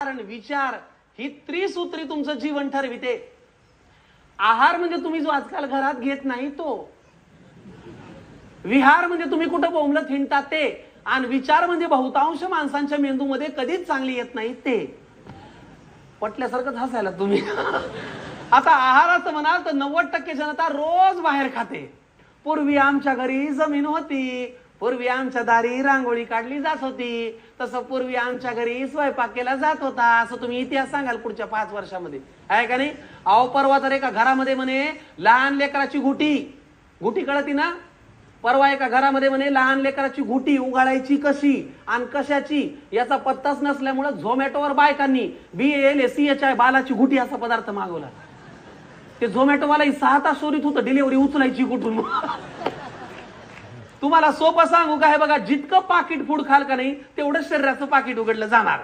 कारण विचार ही त्रिसूत्री तुमचं जीवन ठरविते. आहार म्हणजे तुम्ही जो आजकाल घरात घेत नाही तो. विहार म्हणजे तुम्ही कुठं बोंबलत हिंडतात ते. आणि विचार म्हणजे बहुतांश माणसांच्या मेंदूमध्ये कधीच चांगली येत नाही ते. पटल्यासारखंच हसायला तुम्ही. आता आहाराचं म्हणाल तर नव्वद टक्के जनता रोज बाहेर खाते. पूर्वी आमच्या घरी जमीन होती. पूर्वी आमच्या दारी रांगोळी काढली जात होती. तसं पूर्वी आमच्या घरी स्वयंपाक केला जात होता असं तुम्ही इतिहास सांगाल पुढच्या पाच वर्षामध्ये. आहे का नाही? अहो परवा तर एका घरामध्ये म्हणे लहान लेकराची गुटी गुटी कळती ना? परवा एका घरामध्ये म्हणे लहान लेकराची गुटी उघडायची कशी आणि कशाची याचा पत्ताच नसल्यामुळे झोमॅटोवर बायकांनी B L C H I बालाची गुटी असा पदार्थ मागवला. ते झोमॅटोवालाही सहा तास शोधित होतं डिलिव्हरी उचलायची कुठून? तुम्हाला सोपं सांगू का? हे बघा जितकं पाकिट फूड खाल का नाही तेवढं शरीराचं पाकिट उघडलं जाणार.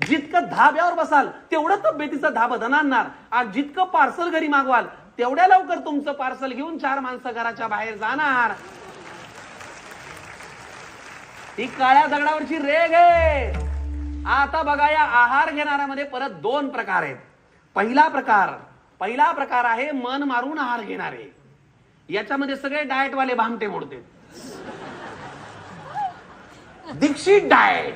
जितकं धाब्यावर बसाल तेवढं तब्येतीचं धाबा आणणार. आणि जितकं पार्सल घरी मागवाल तेवढ्या लवकर तुमचं पार्सल घेऊन चार माणसं घराच्या बाहेर जाणार. ही काळ्या दगडावरची रेग आहे. आता बघा या आहार घेणाऱ्यामध्ये परत दोन प्रकार आहेत. पहिला प्रकार पहिला प्रकार आहे मन मारून आहार घेणारे. याच्यामध्ये सगळे डाएट वाले भामटे मोडते दीक्षित डाएट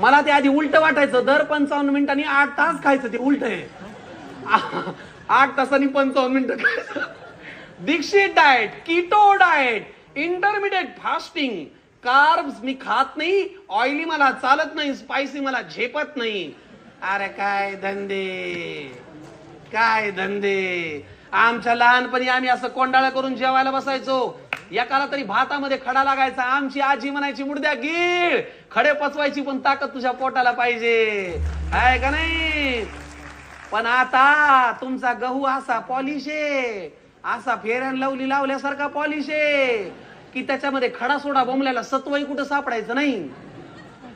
मला ते आधी उलट वाटायचं दर पंचावन्न मिनिटांनी आठ तास खायचं ते उलट आहे. आठ तासांनी पंचावन्न मिनिटं खायचं. Dixit diet keto diet intermediate fasting carbs मी खात नाही ऑइली मला चालत नाही स्पायसी मला झेपत नाही. अरे काय धंदे काय धंदे. आमच्या लहानपणी आम्ही असं कोंडाळा करून जेवायला बसायचो. एकाला तरी भातामध्ये खडा लागायचा. आमची आजी म्हणायची मुडद्या गीळ! खडे पचवायची पण ताकद तुझ्या पोटाला पाहिजे. आहे का नाही? पण आता तुमचा गहू असा पॉलिश आहे. असा फेऱ्यान लावली लावल्यासारखा पॉलिश आहे. की त्याच्यामध्ये खडा सोडा बोंबल्याला सत्वही कुठं सापडायचं नाही.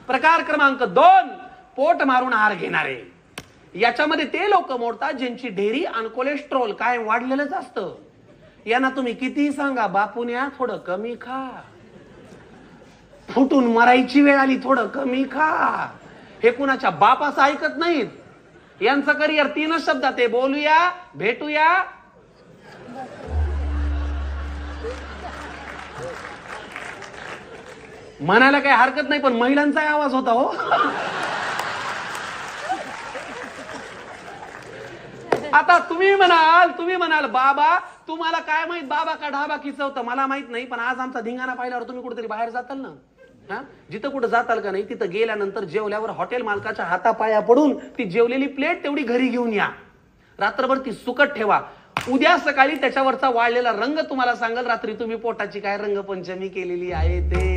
प्रकार क्रमांक दोन पोट मारून हार घेणारे. याच्यामध्ये ते लोक मोडतात ज्यांची ढेरी आणि कोलेस्ट्रॉल काय वाढलेलंच असतं. यांना तुम्ही कितीही सांगा बापून्या थोडं कमी खा. फुटून मरायची वेळ आली थोडं कमी खा. हे कुणाच्या बापाचं ऐकत नाहीत. यांचं करिअर तीनच शब्दात आहे बोलूया भेटूया. म्हणायला काही हरकत नाही पण महिलांचाही आवाज होता हो. आता तुम्ही म्हणाल तुम्ही म्हणाल बाबा तुम्हाला काय माहीत? बाबा का ढाबा किचवतं? मला माहीत नाही पण आज आमचा धिंगाणा पाहिल्यावर तुम्ही कुठेतरी बाहेर जाताल ना? हा? जिथं कुठं जाताल का नाही तिथं गेल्यानंतर जेवल्यावर हॉटेल मालकाच्या हातापाया पडून ती जेवलेली प्लेट तेवढी घरी घेऊन या. रात्रभर ती सुकट ठेवा. उद्या सकाळी त्याच्यावरचा वाळलेला रंग तुम्हाला सांगल रात्री तुम्ही पोटाची काय रंगपंचमी केलेली आहे ते.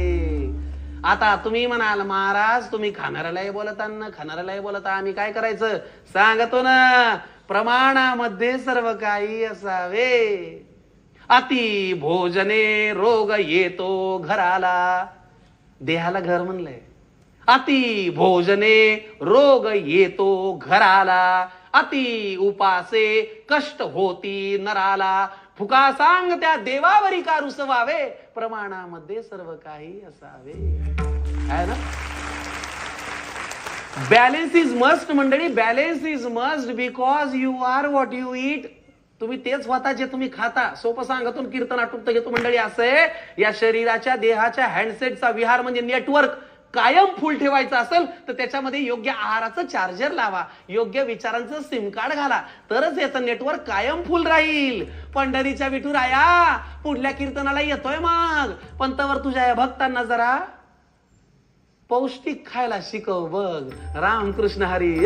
आता तुम्ही म्हणाल महाराज तुम्ही खाणाऱ्यालाही बोलत न खाणाऱ्यालाही बोलता आम्ही काय करायचं? सांगतो ना. प्रमाणामध्ये सर्व काही असावे. अति भोजने रोग येतो घराला. देहाला घर म्हणलंय. अति भोजने रोग येतो घराला. अति उपासे कष्ट होती नराला. फुका सांग त्या देवावरी का रुसवावे? प्रमाणामध्ये सर्व काही असावे. आहे ना? बॅलेन्स इज मस्ट मंडळी. Balance is must because you are what you eat तुम्ही तेच स्वतः जे तुम्ही खाता. सोपं सांगतून कीर्तन आटोपत घेतो मंडळी. असं आहे या शरीराच्या देहाच्या हँडसेटचा विहार म्हणजे नेटवर्क कायम फुल ठेवायचं असेल तर त्याच्यामध्ये योग्य आहाराचं चार्जर लावा. योग्य विचारांचं सिम कार्ड घाला. तरच याचं नेटवर्क कायम फुल राहील. पंढरीच्या विठुराया पुढल्या कीर्तनाला येतोय मग. पंतवर तुझ्या या भक्तांना जरा पौष्टिक खायला शिकव बघ. रामकृष्ण हरी